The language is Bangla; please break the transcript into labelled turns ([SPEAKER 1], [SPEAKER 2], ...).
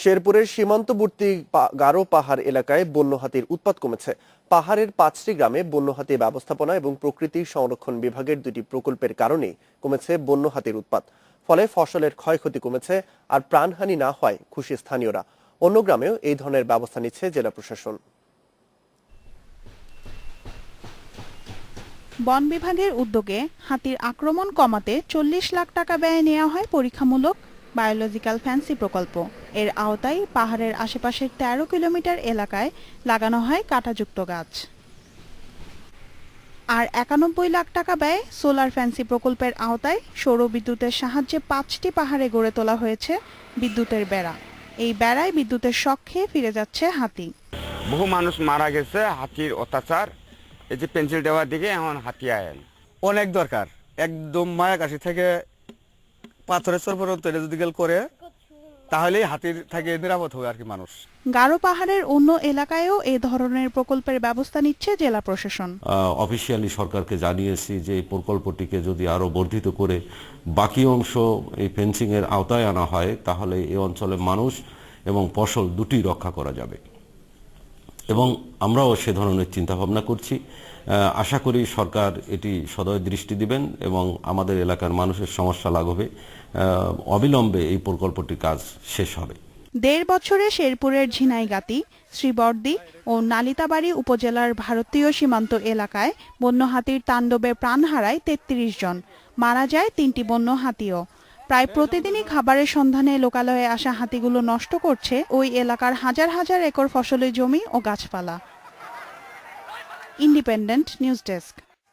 [SPEAKER 1] শেরপুরের সীমান্তবর্তী গারো পাহাড় এলাকায় বন্য হাতির উৎপাত কমেছে। পাহাড়ের পাঁচটি গ্রামে বন্য হাতি ব্যবস্থাপনা এবং প্রকৃতি সংরক্ষণ বিভাগের দুটি প্রকল্পের কারণে কমেছে বন্য হাতির উৎপাত। ফলে ফসলের ক্ষয়ক্ষতি কমেছে আর প্রাণহানি না হয় খুশি স্থানীয়রা। অন্য গ্রামেও এই ধরনের ব্যবস্থা নিচ্ছে জেলা প্রশাসন।
[SPEAKER 2] বন বিভাগের উদ্যোগে হাতির আক্রমণ কমাতে চল্লিশ লাখ টাকা ব্যয় নেওয়া হয় পরীক্ষামূলক। বায়োলজিক্যাল ফ্যান্সি প্রকল্প। এর আওতায় পাহাড়ের আশেপাশের তেরো কিলোমিটার এলাকায় লাগানো হয় কাঁটাযুক্ত গাছ। আর একানব্বই লাখ টাকা ব্যয়ে সোলার ফ্যান্সি প্রকল্পের আওতায় সৌর বিদ্যুতের সাহায্যে পাঁচটি পাহাড়ে গড়ে তোলা হয়েছে বিদ্যুতের বেড়া। এই বেড়ায় বিদ্যুতের শখ খেয়ে ফিরে যাচ্ছে হাতি।
[SPEAKER 3] বহু মানুষ মারা গেছে হাতির অত্যাচার। এই যে পেন্সিল দেওয়ার দিকে এখন হাতি আয়েন
[SPEAKER 4] অনেক দরকার। একদম মায়াকাশি থেকে পাথরের চর পর্যন্ত এটা যদি গেল করে তাহলেই হাতির থেকে নিরাপদ হবে আর কি মানুষ।
[SPEAKER 2] গারো পাহাড়ের অন্য এলাকায়ও এ ধরনের প্রকল্পের ব্যবস্থা নিচ্ছে জেলা প্রশাসন।
[SPEAKER 5] অফিসিয়ালি সরকারকে জানিয়েছি যে এই প্রকল্পটিকে যদি আরও বর্ধিত করে বাকি অংশ এই ফেন্সিং এর আওতায় আনা হয় তাহলে এই অঞ্চলের মানুষ এবং ফসল দুটি রক্ষা করা যাবে। এবং আমরাও সে ধরনের চিন্তা ভাবনা করছি আশা করি সরকার এটি সদয় দৃষ্টি দিবেন এবং আমাদের এলাকার মানুষের সমস্যা লাঘবে। অবিলম্বে এই প্রকল্পটির কাজ শেষ হবে।
[SPEAKER 2] দেড় বছরে শেরপুরের ঝিনাইগাতি, শ্রীবর্দী ও নালিতাবাড়ি উপজেলার ভারতীয় সীমান্ত এলাকায় বন্য হাতির তাণ্ডবে প্রাণ হারায় তেত্রিশ জন। মারা যায় তিনটি বন্য হাতিও প্রায় প্রতিদিনই খাবারের সন্ধানে লোকালয়ে আসা হাতিগুলো নষ্ট করছে ওই এলাকার হাজার হাজার একর ফসলের জমি ও গাছপালা। Independent news desk.